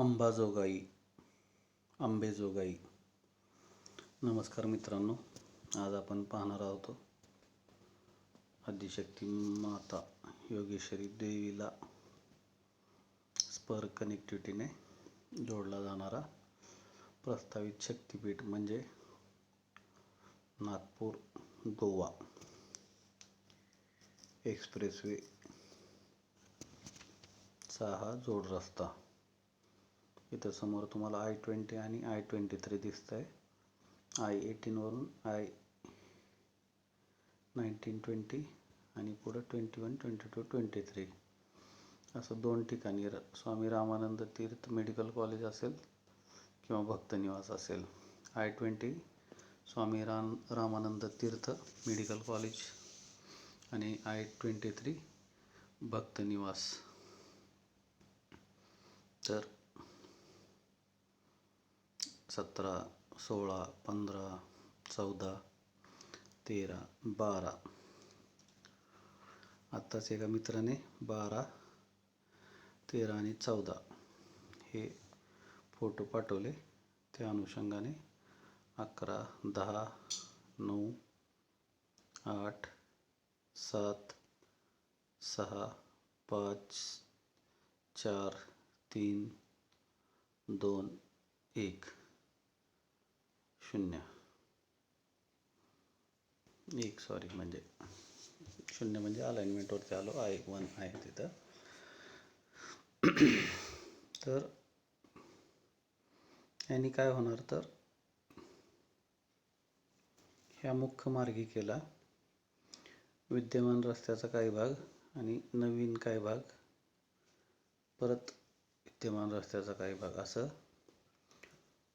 अंबाजोगाई आंबेजोगाई नमस्कार मित्रांनो आज आपण पाहणार आहोत आदिशक्ती माता योगेश्वरी देवीला स्पर कनेक्टिव्हिटीने जोडला जाणारा प्रस्तावित शक्तिपीठ म्हणजे नागपूर गोवा एक्सप्रेसवे चा हा जोड रस्ता इथं समोर तुम्हाला आय ट्वेंटी आणि आय ट्वेंटी थ्री दिसत आहे आय एटीनवरून आय नाईन्टीन ट्वेंटी आणि पुढं twenty one twenty two twenty three. असं दोन ठिकाणी स्वामी रामानंद तीर्थ मेडिकल कॉलेज असेल किंवा भक्तनिवास असेल. I twenty Swami Ram Ramanand Tirth medical college आणि आय ट्वेंटी थ्री भक्तनिवास तर सतरा सोळा पंधरा चौदा तेरा बारा. आत्ताच एका मित्राने बारा तेरा आणि चौदा हे फोटो पाठवले. त्या अनुषंगाने अकरा दहा नऊ आठ सात सहा पाच चार तीन दोन एक. शून्य. एक सॉरी म्हणजे शून्य म्हणजे अलाइनमेंटवरती आलो. आय वन आहे तिथं. तर यांनी काय होणार तर ह्या मुख्य मार्गिकेला विद्यमान रस्त्याचा काही भाग आणि नवीन काही भाग. परत विद्यमान रस्त्याचा काही भाग. असं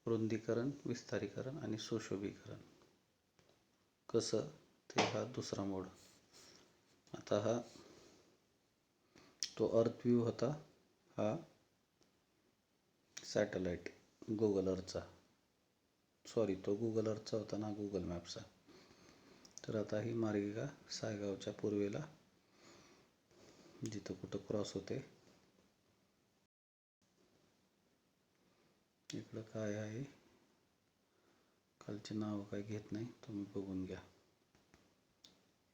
रुंदीकरण विस्तारीकरण आणि सुशोभीकरण. कसं? ते हा दुसरा मोड. आता हा तो अर्थव्ह्यू होता हा सॅटेलाईट गुगल अर्थचा सॉरी तो गुगल अर्थचा होता ना गुगल मॅपचा तर आता ही मार्गिका सायगावच्या पूर्वेला जिथं कुठं क्रॉस होते इकडं काय आहे? खालचे नाव काय घेत नाही तुम्ही बघून घ्या.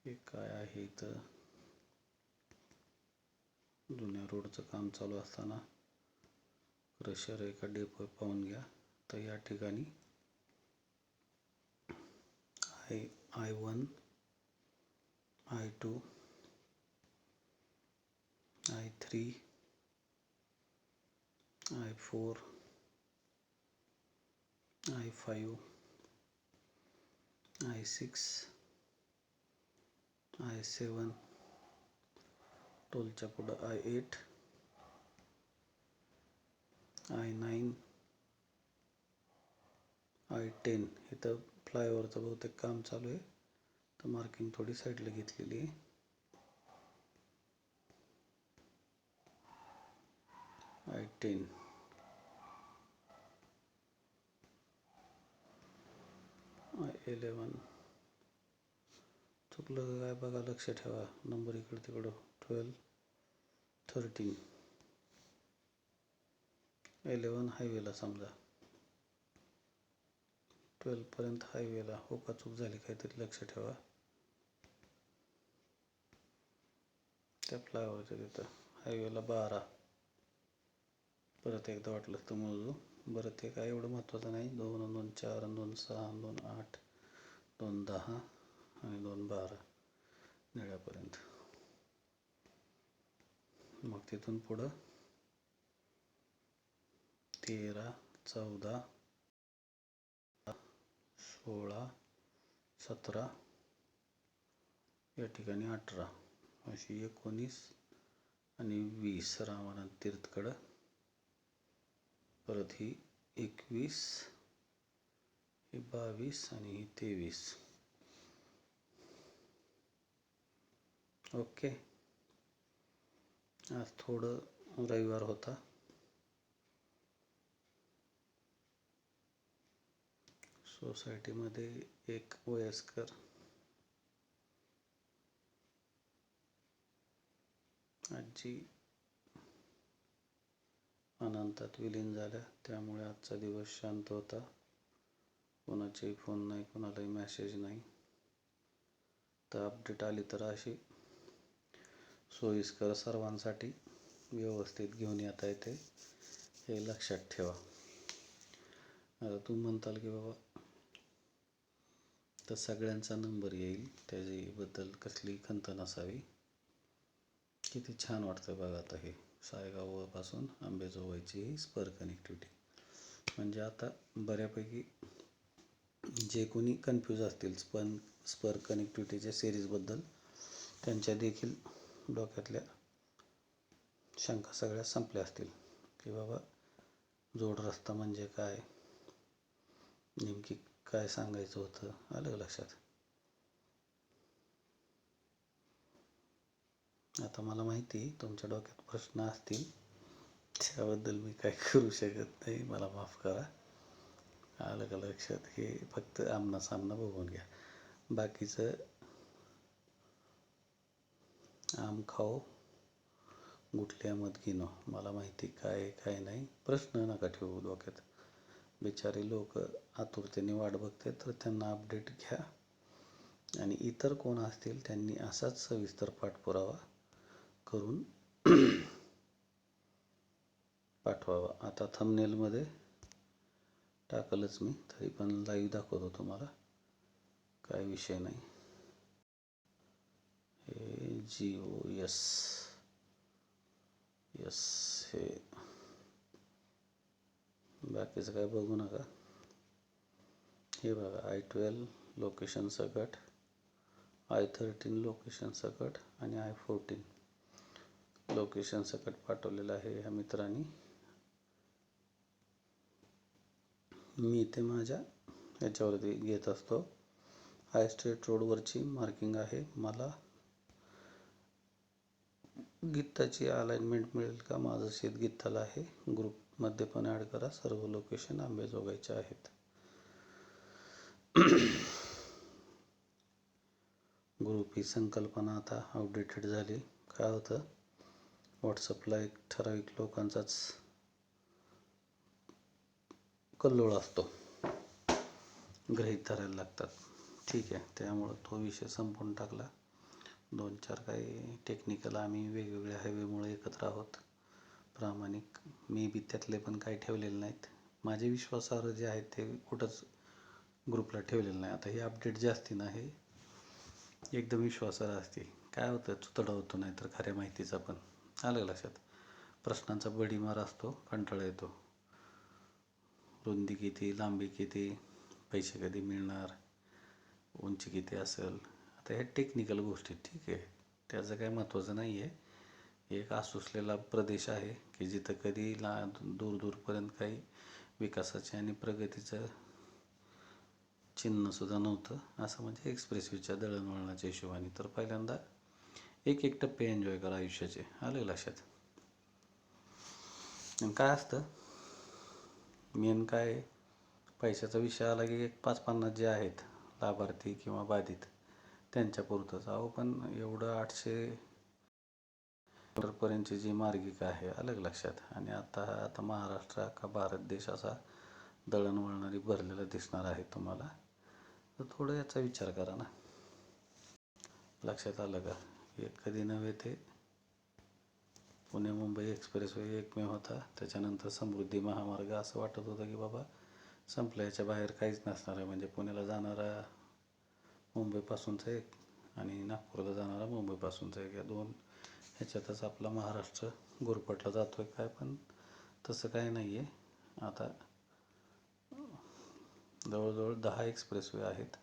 हे काय आहे इथं? जुन्या रोडचं काम चालू असताना क्रशर एका डेपो पाहून घ्या. तर या ठिकाणी I I one I two I three I four I five I six I seven टोलच्या पुढं I eight I nine I ten इथं फ्लायओव्हरचं बहुतेक काम चालू आहे. तर मार्किंग थोडी साईडला घेतलेली आहे. आय टेन इलेवन चुकलं काय बघा लक्ष ठेवा. नंबर इकडं तिकडं. ट्वेल्व थर्टीन इलेवन हायवेला समजा. ट्वेल्वपर्यंत हायवेला हो का चूक झाली काहीतरी. लक्ष ठेवा. त्या फ्लायओव्हरच्या तिथं. हायवेला बारा. परत एकदा वाटलं तर मोजू बरं ते काय एवढं महत्त्वाचं नाही. दोन दोन चार दोन सहा दोन आठ दोन दहा आणि दोन बारा निळ्यापर्यंत. मग तिथून पुढं तेरा चौदा सोळा सतरा या ठिकाणी अठरा. अशी एकोणीस आणि वीस रामानंद तीर्थकडं परत ही एकवीस ही बावीस आणि ही तेवीस. ओके. आज थोडं रविवार होता. सोसायटीमध्ये एक वयस्कर आजी अनंतात विलीन झाल्या. त्यामुळे आजचा दिवस शांत होता. कोणाचेही फोन नाही कोणालाही मॅसेज नाही. तर अपडेट आली तर अशी. सोयीस्कर सर्वांसाठी व्यवस्थित घेऊन येता येते. हे लक्षात ठेवा. आता तू म्हणताल की बाबा तर सगळ्यांचा नंबर येईल. त्याच्याबद्दल कसली खंत नसावी. किती छान वाटतं बघा आता हे. सायगावपासून आंबेजोगाईची ही स्पर कनेक्टिव्हिटी म्हणजे आता बऱ्यापैकी जे कोणी कन्फ्यूज असतील स्पन स्पर कनेक्टिव्हिटीच्या सिरीजबद्दल त्यांच्या देखील डोक्यातल्या शंका सगळ्या संपल्या असतील की बाबा जोड रस्ता म्हणजे काय? नेमकी काय सांगायचं होतं? आलं लक्षात? आता मला माहिती तुमच्या डोक्यात प्रश्न असतील त्याबद्दल मी काय करू शकत नाही. मला माफ करा. आलं का लक्षात? हे फक्त आमना सामना बघून घ्या. बाकीचं आम खाओ गुठल्या मत गिनो. मला माहिती काय काय नाही. प्रश्न नका ठेवू डोक्यात. बिचारे लोक आतुरतेने वाट बघते तर त्यांना अपडेट घ्या. आणि इतर कोण असतील त्यांनी असाच सविस्तर पाठपुरावा करून पाठवावा. आता थंबनेलमध्ये टाकलंच मी तरी पण लाईव्ह दाखवतो तुम्हाला. काय विषय नाही. हे जिओ यस. यस हे. बाकीचं काय बघू नका. हे बघा आय ट्वेल्व लोकेशन सकट आय थर्टीन लोकेशन सकट आणि आय फोर्टीन. लोकेशन सकट पाठवलेलं आहे ह्या मित्रांनी. मी इथे माझ्या याच्यावरती घेत असतो. हाय स्ट्रीट रोडवरची मार्किंग आहे. मला गित्ताची अलाइनमेंट मिळेल का? माझं शेत गित्ताला आहे. ग्रुपमध्ये पण ॲड करा. सर्व लोकेशन आंबेजोगाईचे आहेत. ग्रुप ही संकल्पना आता अपडेटेड झाली. काय होतं? व्हॉट्सअपला एक ठराविक लोकांचाच कल्लोळ असतो. गृहीत धरायला लागतात. ठीक आहे त्यामुळं तो विषय संपून टाकला. दोन चार काही टेक्निकल आम्ही वेगवेगळ्या हायवेमुळे एकत्र आहोत. प्रामाणिक मी बी त्यातले पण काही ठेवलेले नाहीत. माझे विश्वासार्ह जे आहेत ते कुठंच ग्रुपला ठेवलेलं नाही. आता हे अपडेट जास्ती नाही एकदम विश्वासार्ह असते काय होतं? चुतडा होतो नाही तर खऱ्या माहितीचा पण. आलं लक्षात. प्रश्नांचा बडीमार असतो कंटाळा येतो. रुंदी किती लांबी किती पैसे कधी मिळणार उंची किती असेल. आता ह्या टेक्निकल गोष्टी ठीक आहे. त्याचं काय महत्त्वाचं नाही आहे एक आसुसलेला प्रदेश आहे की जिथं कधी ला दूर दूरपर्यंत काही विकासाचे आणि प्रगतीचं चिन्हसुद्धा नव्हतं. असं म्हणजे एक्सप्रेसवेच्या दळणवळणाच्या हिशोबाने. तर पहिल्यांदा एक एक टप्पे एन्जॉय करा आयुष्याचे. आलं लक्षात? आणि काय असतं? मेन काय? पैशाचा विषय आला की एक पाच पन्नास जे आहेत लाभार्थी किंवा बाधित त्यांच्यापुरतंच अहो पण एवढं आठशे पर्यंतची जी मार्गिका आहे अलग लक्षात? आणि आता आता महाराष्ट्र का भारत देश असा दळणवळणारी भरलेला दिसणार आहे तुम्हाला. तर थोडं याचा विचार करा ना. लक्षात आलं का? एक कधी नव्हे ते. पुणे मुंबई एक्सप्रेसवे एकमेव होता. त्याच्यानंतर समृद्धी महामार्ग असं वाटत होतं की बाबा संपलं याच्या बाहेर काहीच नसणार आहे. म्हणजे पुण्याला जाणारा मुंबईपासूनचा एक आणि नागपूरला जाणारा मुंबईपासूनचा एक या दोन ह्याच्यातच आपला महाराष्ट्र गुरपटला जातो आहे काय पण तसं काय नाही आहे आता जवळजवळ दहा एक्सप्रेसवे आहेत.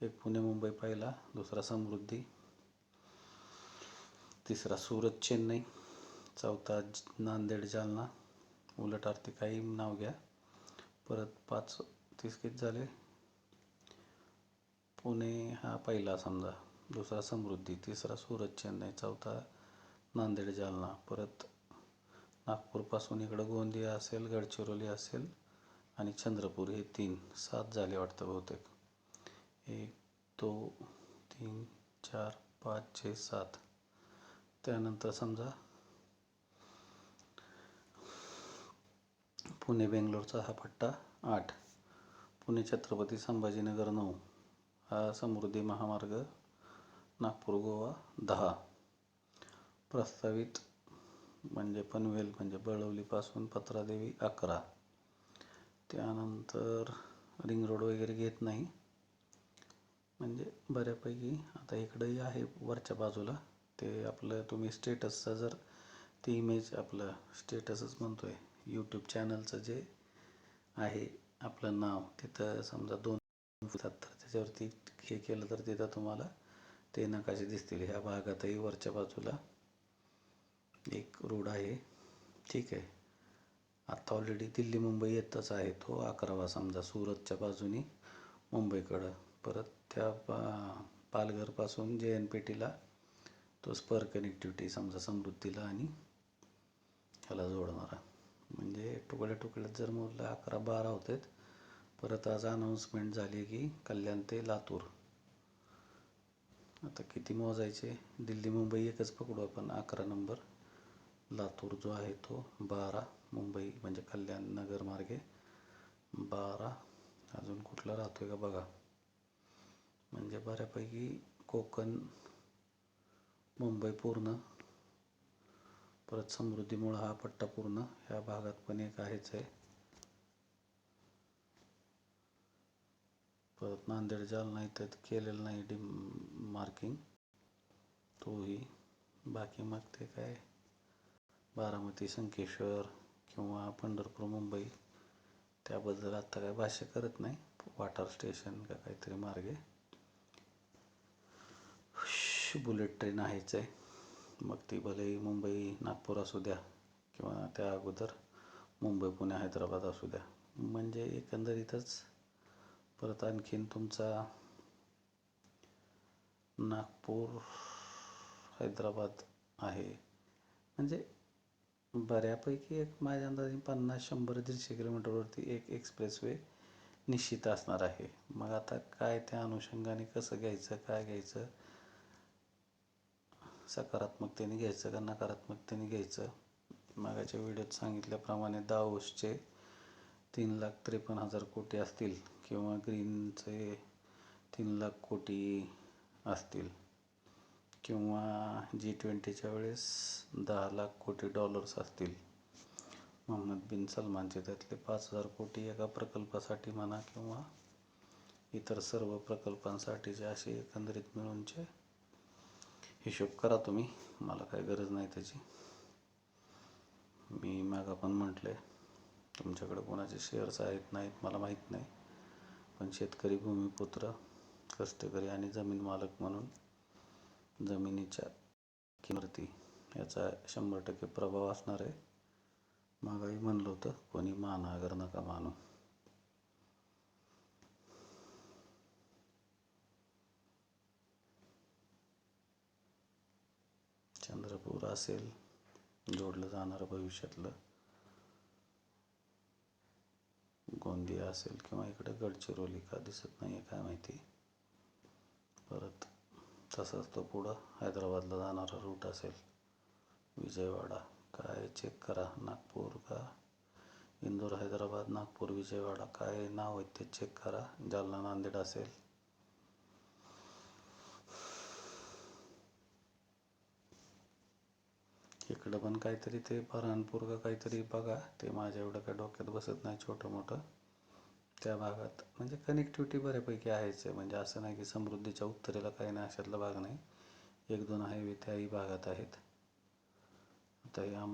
एक पुणे मुंबई पहिला दुसरा समृद्धी. तिसरा सुरत चेन्नई. चौथा नांदेड जालना. उलट आरती काही नाव घ्या. परत पाच तीस किती झाले? पुणे हा पहिला समजा. दुसरा समृद्धी तिसरा सुरत चेन्नई. चौथा नांदेड जालना. परत नागपूरपासून इकडं गोंदिया असेल गडचिरोली असेल आणि चंद्रपूर हे तीन सात झाले वाटतं बहुतेक. एक दोन तीन चार पाच छे सात. त्यानंतर समजा पुणे बेंगलोरचा हा पट्टा आठ. पुणे छत्रपती संभाजीनगर नऊ. हा समृद्धी महामार्ग नागपूर गोवा दहा. प्रस्तावित म्हणजे पनवेल म्हणजे बळवलीपासून पत्रादेवी अकरा. त्यानंतर रिंग रोड वगैरे घेत नाही. म्हणजे बऱ्यापैकी आता इकडंही आहे वरच्या बाजूला. ते आपलं तुम्ही स्टेटसचा जर ती इमेज आपलं स्टेटसच म्हणतो आहे यूट्यूब चॅनलचं जे आहे आपलं नाव तिथं समजा दोन तर त्याच्यावरती हे केलं तर तिथं तुम्हाला ते नकाशे दिसतील. ह्या भागातही वरच्या बाजूला एक रोड आहे. ठीक आहे. आत्ता ऑलरेडी दिल्ली मुंबई येतच आहे तो अकरावा. समजा सुरतच्या बाजूनी मुंबईकडं. परत त्या पा पालघरपासून जे एन पी टीला तो स्पर कनेक्टिव्हिटी समजा समृद्धीला आणि ह्याला जोडणारा. म्हणजे तुकड्या तुकड्यात जर मोजलं अकरा बारा होते परत आज अनाऊन्समेंट झाली की कल्याण ते लातूर. आता किती मोजायचे? दिल्ली मुंबई एकच पकडू आपण. अकरा नंबर. लातूर जो आहे तो बारा मुंबई म्हणजे कल्याण नगर मार्गे बारा. अजून कुठला राहतो आहे का बघा. म्हणजे बऱ्यापैकी कोकण मुंबई पूर्ण परत समृद्धीमुळं हा पट्टा पूर्ण ह्या भागात पण एक आहेच आहे. परत नांदेड जालना इथं केलेलं नाही डी मार्किंग तोही बाकी मग ते काय? बारामती संकेश्वर किंवा पंढरपूर मुंबई त्याबद्दल आत्ता काय भाष्य करत नाही. वाठार स्टेशन का काहीतरी मार्गे. बुलेट ट्रेन आहेच आहे. मग ती भले मुंबई नागपूर असू द्या किंवा त्या अगोदर मुंबई पुणे हैदराबाद असू द्या. म्हणजे एकंदरीतच परत आणखीन तुमचा नागपूर हैदराबाद आहे. म्हणजे बऱ्यापैकी एक माझ्या अंदाजे पन्नास शंभर दीडशे किलोमीटरवरती एक एक्सप्रेसवे निश्चित असणार आहे. मग आता काय त्या अनुषंगाने कसं घ्यायचं काय घ्यायचं? सकारात्मकतेने घ्यायचं का नकारात्मकतेने घ्यायचं? मागाच्या व्हिडिओत सांगितल्याप्रमाणे दाओसचे तीन लाख त्रेपन्न हजार कोटी असतील किंवा ग्रीनचे तीन लाख कोटी असतील. किंवा जी ट्वेंटीच्या वेळेस दहा लाख कोटी डॉलर्स असतील. मोहम्मद बिन सलमानचे त्यातले पाच हजार कोटी एका प्रकल्पासाठी म्हणा किंवा इतर सर्व प्रकल्पांसाठीचे असे एकंदरीत मिळूनचे हिशोब करा तुम्ही. मला काही गरज नाही त्याची. मी मागं पण म्हटलं आहे तुमच्याकडे कोणाचे शेअर्स आहेत नाहीत मला माहीत नाही. पण शेतकरी भूमिपुत्र कष्टकरी आणि जमीन मालक म्हणून जमिनीच्या किमती याचा शंभर टक्के प्रभाव असणार आहे. मागाही म्हणलं होतं कोणी माना नका मानू. चंद्रपूर असेल जोडलं जाणारं भविष्यातलं. गोंदिया असेल किंवा इकडे गडचिरोली का दिसत नाही आहे काय माहिती. परत तसाच तो पुढं हैदराबादला जाणारा रूट असेल. विजयवाडा. काय चेक करा नागपूर का? इंदोर हैदराबाद नागपूर विजयवाडा. काय नाव आहे ते चेक करा. जालना नांदेड असेल. इकडं पण काहीतरी ते बऱ्हाणपूर का काहीतरी बघा. ते माझ्या एवढं काय डोक्यात बसत नाही छोटं मोठं. त्या भागात. म्हणजे कनेक्टिव्हिटी बऱ्यापैकी आहेच आहे. म्हणजे असं नाही की समृद्धीच्या उत्तरेला काही नाही अशातला भाग नाही. एक दोन हायवे त्याही भागात आहेत. आता या